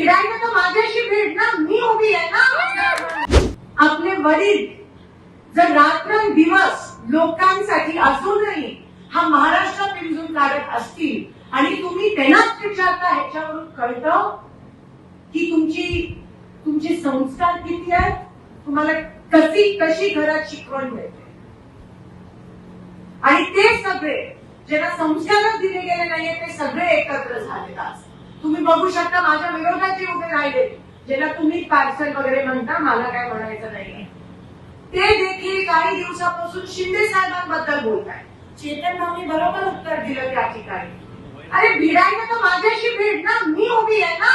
भिडायला तर माझ्याशी भिड ना. मी उभी आहे ना. आपले वडील जर रात्र दिवस लोकांसाठी असूनही हा महाराष्ट्र पिंजून काढत असतील आणि तुम्ही त्यांनाच विचारता ह्याच्यावरून कळतं की तुमची तुमचे संस्कार किती आहेत? तुम्हाला कशी कशी घरात शिकवण मिळते? आणि ते सगळे ज्यांना संस्कारच दिले गेले नाहीये ते सगळे एकत्र झाले आज तुम्ही बघू शकता माझ्या विरोधात जे उभे राहिले ज्याला तुम्ही पार्सल वगैरे म्हणता मला काय म्हणायचं नाही ते देखील काही दिवसापासून शिंदे साहेबांबद्दल बोलत आहे चेतन भाऊनी बरोबर उत्तर दिलं त्या ठिकाणी. अरे भिडायला तर माझ्याशी भेट ना मी उभी आहे ना?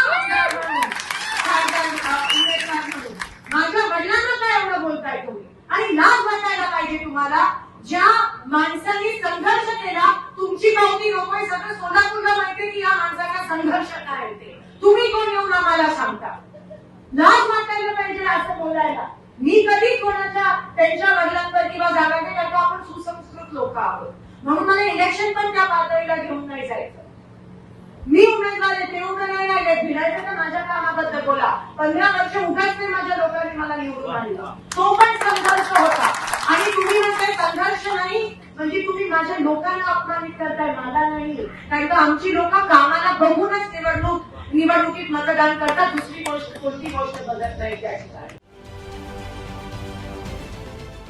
माझ्या वडिलांना काय एवढं बोलताय तुम्ही. आणि लाभ वाटायला पाहिजे तुम्हाला ज्या माणसांनी संघर्ष केला तुमची संघर्ष तुम्ही कोण येऊन आम्हाला सांगता? लाज वाटायला पाहिजे असं बोलायला. मी कधी कोणाच्या त्यांच्या वडिलांवर किंवा जागांवर कारण का आपण सुसंस्कृत लोक आहोत. म्हणून मला इलेक्शन पण त्या पातळीला घेऊन नाही जायचं. मी उमेदवार आहे ते उभे नाही फिरायचं तर माझ्या कामाबद्दल बोला. पंधरा वर्ष उगाच नाही माझ्या लोकांनी मला निवडून आणलं. तो पण संघर्ष होता आणि तुम्ही म्हणताय संघर्ष नाही म्हणजे तुम्ही माझ्या लोकांना अपमानित करताय मला नाही. कारण का आमची लोक कामाला बघूनच निवडणूक निवडणुकीत मतदान करतात. दुसरी गोष्ट कोणती गोष्ट बघत नाही त्या ठिकाणी.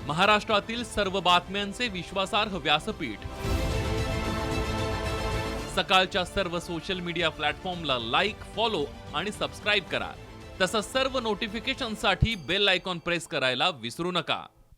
महाराष्ट्रातील सर्व बातम्यांचे विश्वासार्ह व्यासपीठ. सकाळच्या सर्व सोशल मीडिया प्लॅटफॉर्मला लाईक फॉलो आणि सबस्क्राईब करा. तसंच सर्व नोटिफिकेशनसाठी बेल आयकॉन प्रेस करायला विसरू नका.